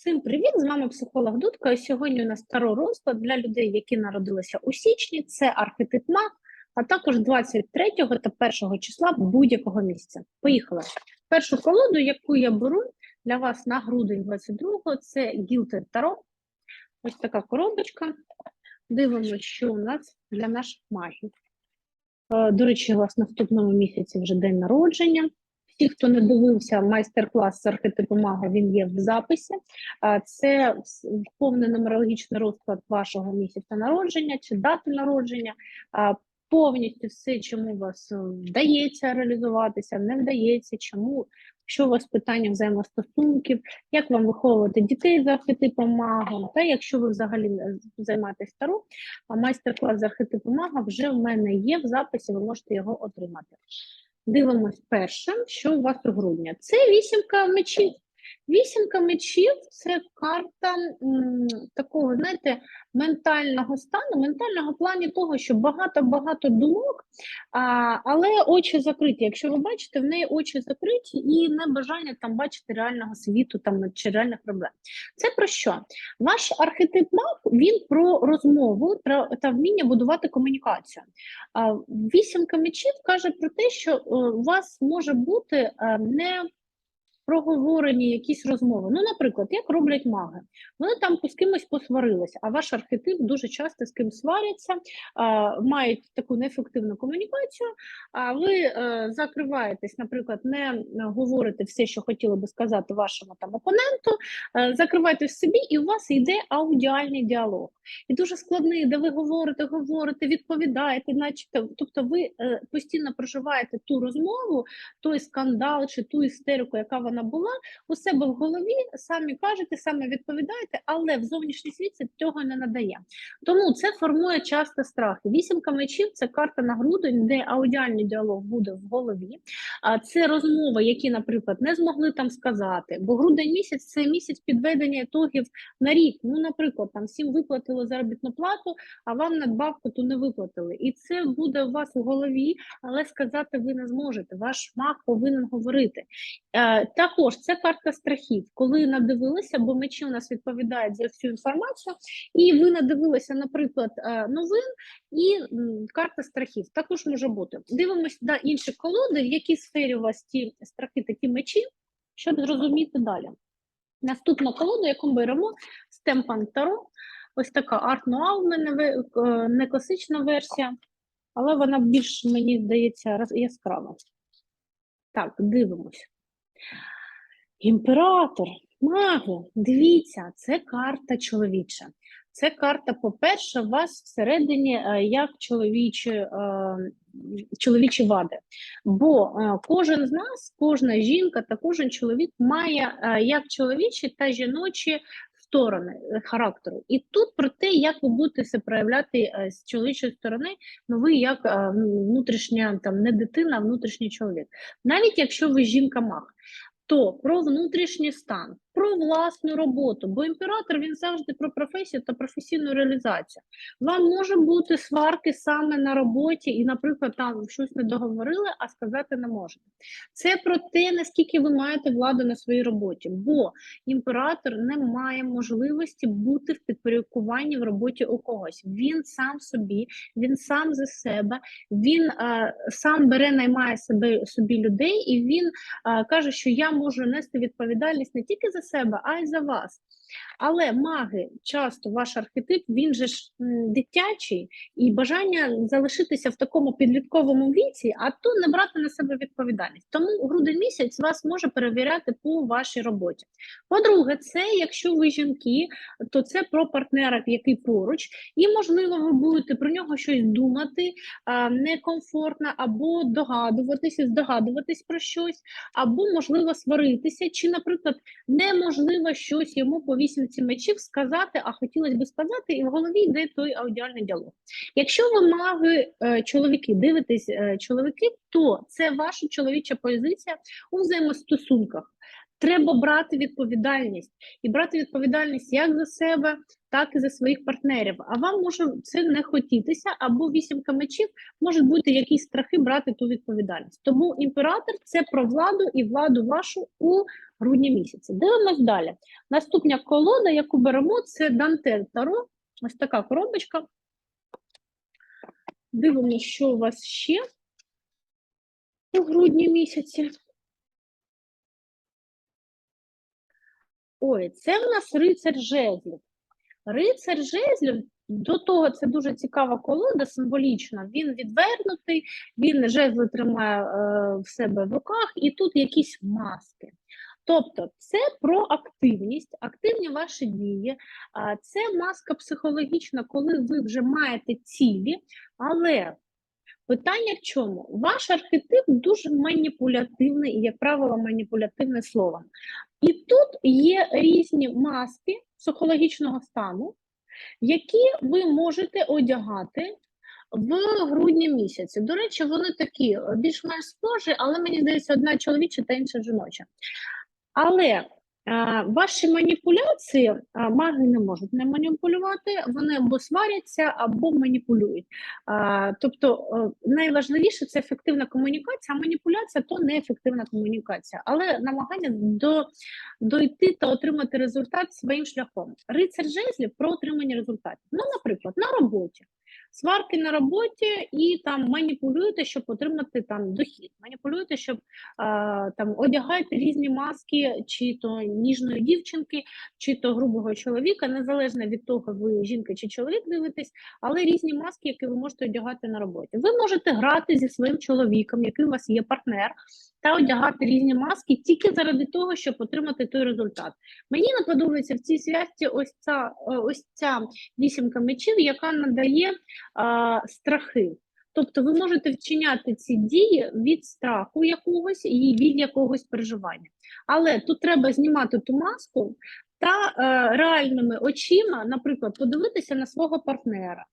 Всім привіт! З вами психолог Дудка. І сьогодні у нас таро розклад для людей, які народилися у січні. Це архетип маг, а також 23 та 1 числа будь-якого місця. Поїхали. Першу колоду, яку я беру для вас на грудень 22-го, це Гілтед Таро. Ось така коробочка. Дивимося, що у нас для наших магів. Е, До речі, у вас наступному місяці вже день народження. Всі, хто не дивився майстер-клас з архетипу мага, він є в записі. Це повний нумерологічний розклад вашого місяця народження чи дати народження. Повністю все, чому вас е, вдається реалізуватися, не вдається, чому, що у вас питання взаємостосунків, як вам виховувати дітей за архетипом мага, та якщо ви взагалі займаєтесь таро, а майстер-клас з архетипу мага вже в мене є в записі, ви можете його отримати. Дивимось перше, що у вас у грудня. Це вісімка мечів. Вісімка мечів це карта м, такого, знаєте, ментального стану, ментального плані того, що багато-багато думок, а, але очі закриті. Якщо ви бачите, в неї очі закриті і не бажання там бачити реального світу там чи реальних проблем. Це про що? Ваш архетип маг він про розмову та вміння будувати комунікацію. А, Вісімка мечів каже про те, що е, у вас може бути е, не проговорені якісь розмови. Ну, наприклад, як роблять маги. Вони там з кимось посварилися, а ваш архетип дуже часто з ким сваряться, мають таку неефективну комунікацію. А ви е, закриваєтесь, наприклад, не говорите все, що хотіли би сказати вашому там опоненту, е, закриваєтесь собі, і у вас йде аудіальний діалог. І дуже складний, де ви говорите, говорите, відповідаєте, начебто, тобто ви е, постійно проживаєте ту розмову, той скандал чи ту істерику, яка вона була, у себе в голові, самі кажете, самі відповідаєте, але в зовнішній світ це цього не надає. Тому це формує часто страхи. Вісімка мечів це карта на грудень, де аудіальний діалог буде в голові. А це розмови, які, наприклад, не змогли там сказати. Бо грудень місяць це місяць підведення ітогів на рік. Ну, наприклад, там всім виплатили заробітну плату, а вам надбавку ту не виплатили. І це буде у вас у голові, але сказати ви не зможете. Ваш маг повинен говорити. Е, також це карта страхів. Коли надивилися, бо мечі у нас відповідають за всю інформацію, і ви надивилися, наприклад, е, новин і карта страхів. Також може бути. Дивимося на інші колоди, в якій сфері у вас ті страхи, такі мечі, щоб зрозуміти далі. Наступна колода, яку ми беремо, Стемпан Таро. Ось така арт нуа в мене е, не класична версія, але вона більш, мені здається, яскрава. Так, дивимось. Імператор, маги, дивіться, це карта чоловіча. Це карта, по-перше, вас всередині е, як чоловічі, е, чоловічі вади. Бо е, кожен з нас, кожна жінка та кожен чоловік має як чоловічі та жіночі сторони характеру. І тут про те, як ви будете себе проявляти з чоловічої сторони, ну ви як внутрішня там не дитина, а внутрішній чоловік. Навіть якщо ви жінка-маг то про внутрішній стан, про власну роботу, бо імператор він завжди про професію та професійну реалізацію. Вам може бути сварки саме на роботі, і, наприклад, там щось не договорили, а сказати не можете. Це про те, наскільки ви маєте владу на своїй роботі, бо імператор не має можливості бути в підпорядкуванні в роботі у когось. Він сам собі, він сам за себе, він е, сам бере, наймає себе собі людей, і він а, каже, що я можу нести відповідальність не тільки за себе, а й за вас. Але маги, часто ваш архетип, він же ж дитячий, і бажання залишитися в такому підлітковому віці, а то не брати на себе відповідальність. Тому грудень місяць вас може перевіряти по вашій роботі. По-друге, це якщо ви жінки, то це про партнера, який поруч, і можливо, ви будете про нього щось думати а, некомфортно, або догадуватися, здогадуватись про щось, або можливо сваритися, чи, наприклад, неможливо щось йому по вісімці мечів сказати, а хотілося б сказати, і в голові йде той аудіальний діалог. Якщо ви маги е, чоловіки, дивитесь е, чоловіки, то це ваша чоловіча позиція у взаємостосунках. Треба брати відповідальність і брати відповідальність як за себе, так і за своїх партнерів. А вам може це не хотітися, або вісімка мечів можуть бути якісь страхи брати ту відповідальність. Тому імператор це про владу і владу вашу у грудні місяці. Дивимось далі. Наступна колода, яку беремо, це Дантель Таро. Ось така коробочка. Дивимося, що у вас ще у грудні місяці. Ой, це в нас рицар жезлів. Рицар жезлів, до того це дуже цікава колода, символічна. Він відвернутий, він жезли тримає е, в себе в руках, і тут якісь маски. Тобто, це про активність, активні ваші дії. Це маска психологічна, коли ви вже маєте цілі, але питання в чому? Ваш архетип дуже маніпулятивний і, як правило, маніпулятивне слово. І тут є різні маски психологічного стану, які ви можете одягати в грудні місяці. До речі, вони такі більш-менш схожі, але мені здається, одна чоловіча та інша жіноча. Але а, ваші маніпуляції а, маги не можуть не маніпулювати, вони або сваряться, або маніпулюють. А, тобто а, найважливіше це ефективна комунікація, а маніпуляція то неефективна комунікація, але намагання до, дойти та отримати результат своїм шляхом. Рицар жезлів про отримання результатів. Ну, наприклад, на роботі. Сварки на роботі і там маніпулюєте, щоб отримати там дохід. Маніпулюєте, щоб а, там одягаєте різні маски, чи то ніжної дівчинки, чи то грубого чоловіка, незалежно від того, ви жінка чи чоловік дивитесь, але різні маски, які ви можете одягати на роботі. Ви можете грати зі своїм чоловіком, який у вас є партнер, та одягати різні маски тільки заради того, щоб отримати той результат. Мені не подобається в цій святі ось ця е, ось ця вісімка мечів, яка надає а, страхи. Тобто ви можете вчиняти ці дії від страху якогось і від якогось переживання. Але тут треба знімати ту маску та е, реальними очима, наприклад, подивитися на свого партнера.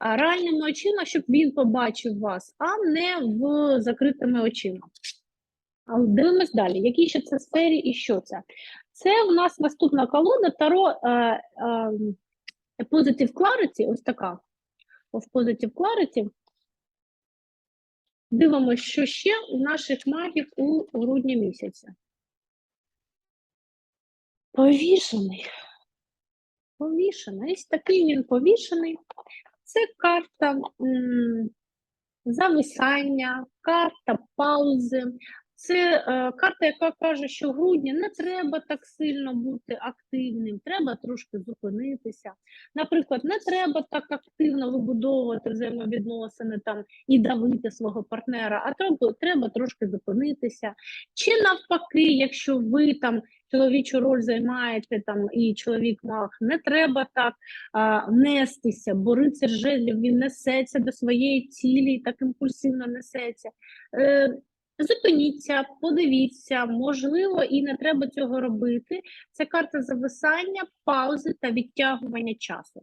Реальними очима, щоб він побачив вас, а не в закритими очима. Дивимось далі, які ще це сфері і що це? Це у нас наступна колода Таро е, е, Positive Clarity, ось така. В Positive Clarity. Дивимося, що ще у наших магів у грудні місяці. Повішений. Повішений. Ось такий він повішений. Це карта м, зависання, карта паузи. Це е, карта, яка каже, що в грудні не треба так сильно бути активним, треба трошки зупинитися. Наприклад, не треба так активно вибудовувати взаємовідносини там і давити свого партнера, а треба, треба трошки зупинитися. Чи навпаки, якщо ви там чоловічу роль займаєте там і чоловік маг, не треба так а, нестися, бо рицар жезлів він несеться до своєї цілі і так імпульсивно несеться. Е, Зупиніться, подивіться, можливо, і не треба цього робити. Це карта зависання, паузи та відтягування часу.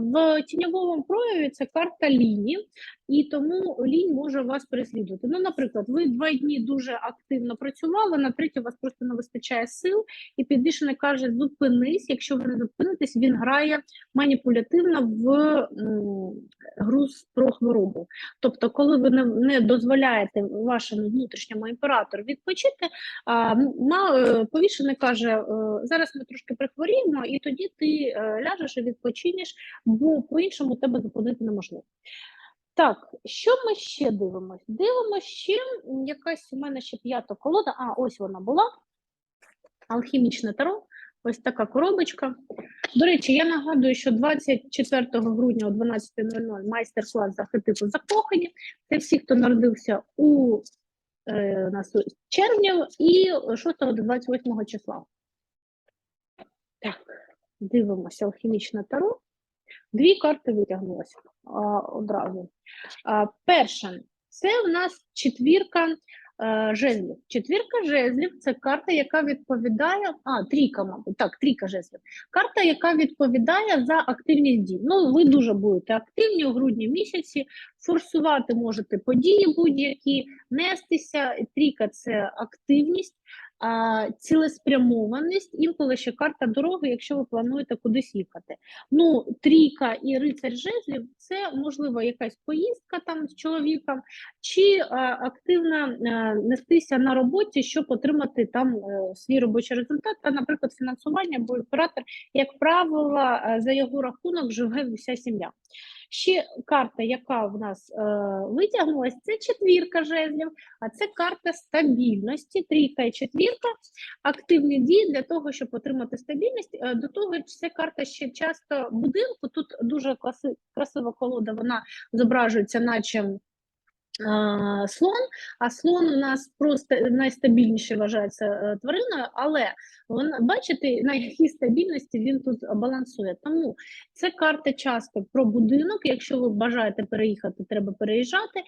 В тіньовому прояві це карта лінії, і тому лінь може вас переслідувати. Ну, наприклад, ви два дні дуже активно працювали, на третій у вас просто не вистачає сил, і підвішений каже: зупинись. Якщо ви не зупинитесь, він грає маніпулятивно в м, гру з- про хворобу. Тобто, коли ви не дозволяєте вашому внутрішньому імператору відпочити, а, е, повішений каже: е, зараз ми трошки прихворіємо, і тоді ти е, ляжеш і відпочинеш, бо по-іншому тебе зупинити неможливо. Так, що ми ще дивимось? Дивимося ще якась у мене ще п'ята колода. А, ось вона була. Алхімічне таро. Ось така коробочка. До речі, я нагадую, що 24 грудня о 12.00 майстер-клас з архетипу закохані. Це всі, хто народився у е, нас червня і 6 до 28 числа. Так, дивимося алхімічне таро. Дві карти витягнулося одразу. А, перша це в нас четвірка е, жезлів. Четвірка жезлів це карта, яка відповідає. А, трійка, мабуть. Так, трійка жезлів. Карта, яка відповідає за активність дій. Ну, ви дуже будете активні у грудні місяці, форсувати можете події будь-які, нестися. Трійка це активність. Цілеспрямованість, інколи ще карта дороги, якщо ви плануєте кудись їхати. Ну, трійка і рицарь жезлів це можливо якась поїздка там з чоловіком, чи активно нестися на роботі, щоб отримати там е, свій робочий результат, а, наприклад, фінансування, бо оператор, як правило, е, за його рахунок живе вся сім'я. Ще карта, яка в нас е, витягнулась, це четвірка жезлів, а це карта стабільності, трійка і четвірка, активні дії для того, щоб отримати стабільність. Е, До того це карта ще часто будинку. Тут дуже класи, красива колода, вона зображується, наче слон, а слон у нас просто найстабільніше вважається е, твариною, але вона, бачите, на якій стабільності він тут балансує. Тому це карта часто про будинок. Якщо ви бажаєте переїхати, треба переїжджати.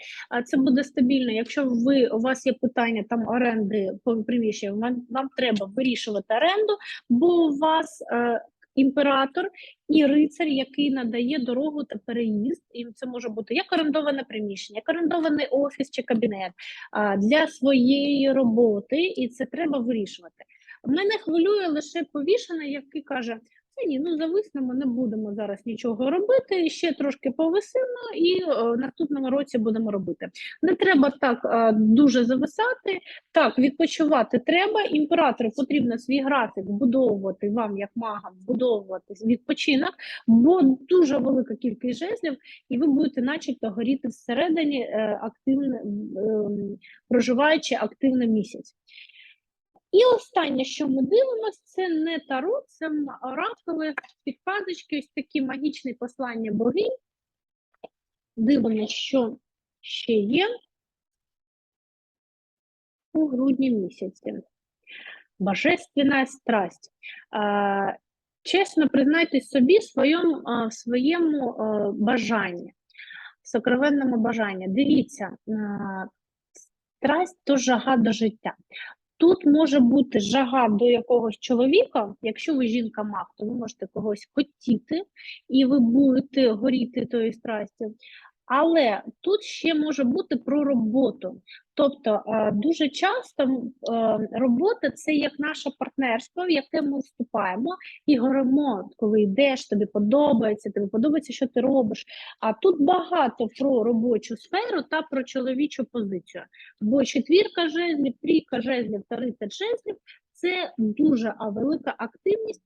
Це буде стабільно. Якщо ви у вас є питання там оренди по приміщенням, вам, вам треба вирішувати оренду, бо у вас е, імператор і рицар, який надає дорогу та переїзд, і це може бути як орендоване приміщення, як орендований офіс чи кабінет а, для своєї роботи, і це треба вирішувати. Мене хвилює лише повішений, який каже: ні, ну зависнемо, не будемо зараз нічого робити. Ще трошки повисимо, і о, наступному році будемо робити. Не треба так а, дуже зависати. Так, відпочивати треба. Імператору потрібно свій графік вбудовувати вам, як магам, вбудовувати відпочинок, бо дуже велика кількість жезлів, і ви будете, начебто, горіти всередині, е, активно, е, проживаючи активно місяць. І останнє, що ми дивимося, це не таро, це оракули, підказочки, ось такі магічні послання богинь. Дивимося, що ще є у грудні місяці. Божественна страсть. Чесно признайтесь собі своєму, своєму бажанні, сокровенному бажанні. Дивіться, страсть то жага до життя. Тут може бути жага до якогось чоловіка. Якщо ви жінка мав, то ви можете когось хотіти, і ви будете горіти тою страстю. Але тут ще може бути про роботу. Тобто е, дуже часто е, робота це як наше партнерство, в яке ми вступаємо і горимо, коли йдеш, тобі подобається, тобі подобається, що ти робиш. А тут багато про робочу сферу та про чоловічу позицію. Бо четвірка жезлів, трійка жезлів та рицар жезлів це дуже велика активність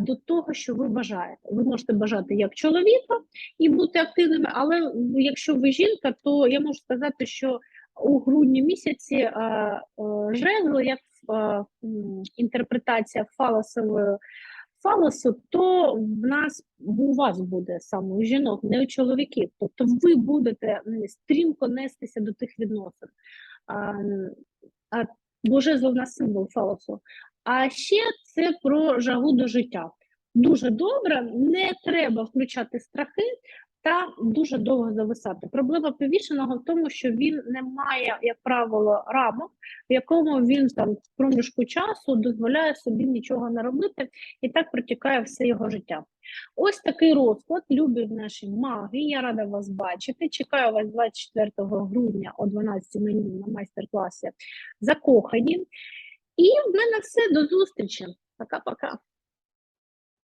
до того, що ви бажаєте. Ви можете бажати як чоловіка і бути активними, але якщо ви жінка, то я можу сказати, що у грудні місяці а, а, жезли, як інтерпретація фалосової фалосу, то в нас у вас буде саме у жінок, не у чоловіків. Тобто ви будете стрімко нестися до тих відносин. А, а, бо жезл у нас символ фалосу. А ще це про жагу до життя. Дуже добре, не треба включати страхи та дуже довго зависати. Проблема повішеного в тому, що він не має, як правило, рамок, в якому він там в проміжку часу дозволяє собі нічого не робити, і так протікає все його життя. Ось такий розклад. Любі наші маги. Я рада вас бачити. Чекаю вас 24 грудня о 12 на майстер-класі закохані. І в мене все до зустрічі. Пока-пока.